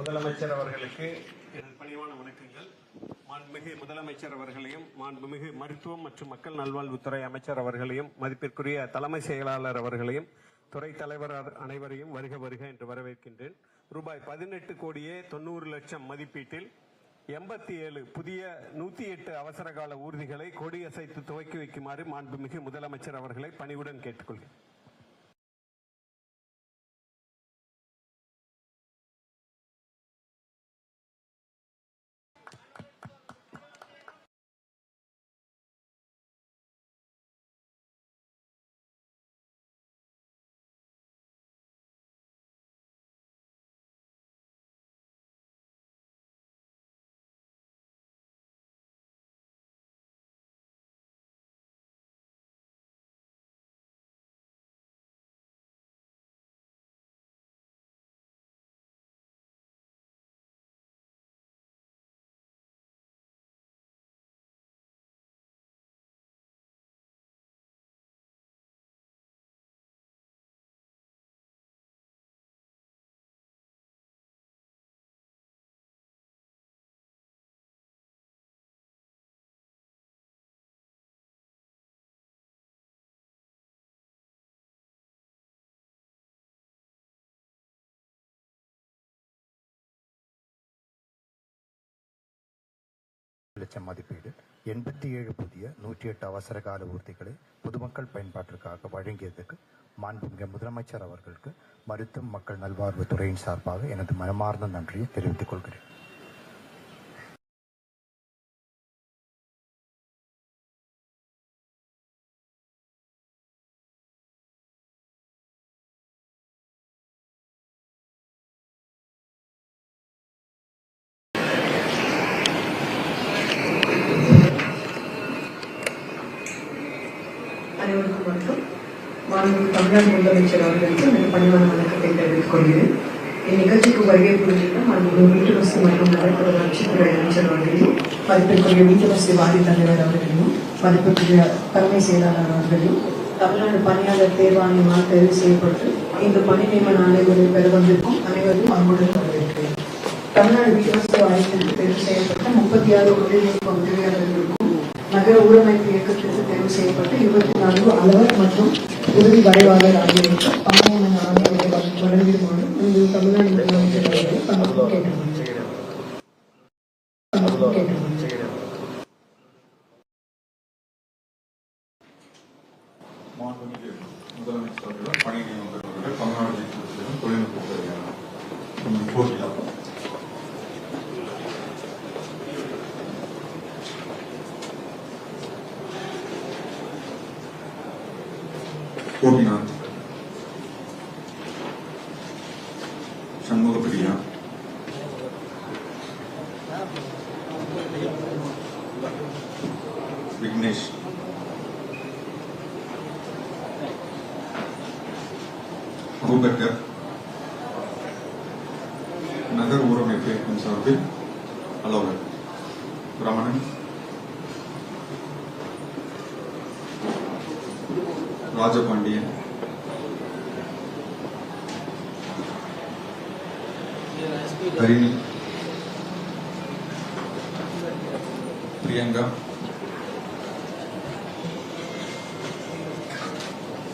முதலமைச்சர் அவர்களுக்கு எனது பணிவான வணக்கங்கள். மாண்புமிகு முதலமைச்சர் அவர்களையும் மாண்புமிகு மருத்துவம் மற்றும் மக்கள் நல்வாழ்வுத்துறை அமைச்சர் அவர்களையும் மதிப்பிற்குரிய தலைமை செயலாளர் அவர்களையும் துறை தலைவர் அனைவரையும் வருக வருக என்று வரவேற்கின்றேன். ரூபாய் பதினெட்டு கோடியே தொண்ணூறு லட்சம் மதிப்பீட்டில் எண்பத்தி ஏழு புதிய நூத்தி எட்டு அவசரகால ஊர்திகளை கொடியசைத்து துவக்கி வைக்குமாறு மாண்புமிகு முதலமைச்சர் அவர்களை பணிவுடன் கேட்டுக்கொள்கிறேன். லட்சம் மதிப்பீடு எண்பத்தி ஏழு புதிய நூற்றி எட்டு அவசர கால ஊர்திகளை பொதுமக்கள் பயன்பாட்டிற்காக வழங்கியதற்கு மாண்புமிகு முதலமைச்சர் அவர்களுக்கு மருத்துவ மக்கள் நல்வாழ்வுத்துறையின் சார்பாக எனது மனமார்ந்த நன்றியை தெரிவித்துக் கொள்கிறேன். அனைவருக்கும் வணக்கம். மாண்புமிகு தமிழ்நாடு முதலமைச்சர் அவர்களுக்கு எனது பணிவான வணக்கத்தை தெரிவித்துக் கொள்கிறேன். இந்நிகழ்ச்சிக்கு வருகை புரிந்துள்ள மாண்புமிகு வீட்டு வசதி மற்றும் நகர்ப்புற வளர்ச்சித்துறை அமைச்சர் அவர்களையும் மதிப்பிற்குரிய வீட்டு வசதி வாரிய தலைவர் அவர்களையும் மதிப்பிற்குரிய தலைமை செயலாளர் அவர்களையும் தமிழ்நாடு பணியாளர் தேர்வாணையமாக தேர்வு செய்யப்பட்டு இந்த பணி நியமன ஆணைகளை பெற வந்திருக்கும் அனைவரையும் அன்புடன் வரவேற்கிறேன். தமிழ்நாடு வீட்டு வசதி வாரியத்திற்கு தேர்வு செய்யப்பட்ட முப்பத்தி ஆறு உதவி உதவியாளர்களுக்கும் நகர ஊரமைப்பு இயக்கத்திற்கு தேர்வு செய்யப்பட்டு இருபத்தி நான்கு அலுவலர் மற்றும் உதவி வரைவாளர் ஆகியோருக்கு பணியமன ஆணையங்களை வழங்கிடுமாறு தமிழ்நாடு முதலமைச்சர் அவர்களை தங்களுக்கு முதலமைச்சர் அவர்கள் பணி நியமனம் தமிழ்நாடு கோபிநாத் சண்முகப்பிரியா விக்னேஷ் அபுபக்கர் நகர் ஊரமைப்பு இயக்கம் சார்பில் அலோகர் ரமணன் ராஜபாண்டியன் ஹரிணி பிரியங்கா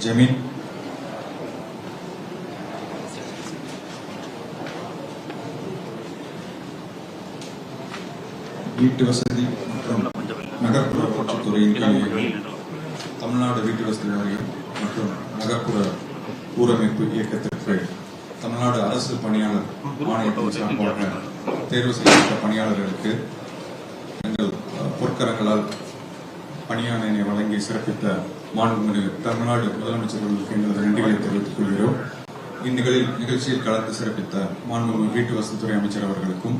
ஜமீன் வீட்டு வசதி மற்றும் நகர்ப்புற வளர்ச்சித்துறையின் கீழ் தமிழ்நாடு வீட்டு வசதி வாரியம் மற்றும் நகர்ப்புற ஊரமைப்பு இயக்கத்திற்கு தமிழ்நாடு அரசு பணியாளர் ஆணையத்தின் சார்பாக தேர்வு செய்யப்பட்ட பணியாளர்களுக்கு எங்கள் பொற்கரங்களால் பணியாணையை வழங்கி சிறப்பித்த மாண்புமிகு தமிழ்நாடு முதலமைச்சர்களுக்கு எங்களது நன்றிகளை தெரிவித்துக் கொள்கிறோம். இந்நிகழில் நிகழ்ச்சியில் கலந்து சிறப்பித்த மாண்புமிகு வீட்டு வசதித்துறை அமைச்சர் அவர்களுக்கும்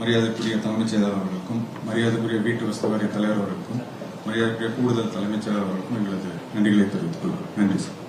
மரியாதைக்குரிய தலைமைச் செயலாளர்களுக்கும் மரியாதைக்குரிய வீட்டு வசதி வாரிய தலைவர் அவர்களுக்கும் மரியாதைக்குரிய கூடுதல் தலைமைச் செயலாளர் எங்களது நன்றிகளை தெரிவித்துக் கொள்கிறோம். நன்றி சார்.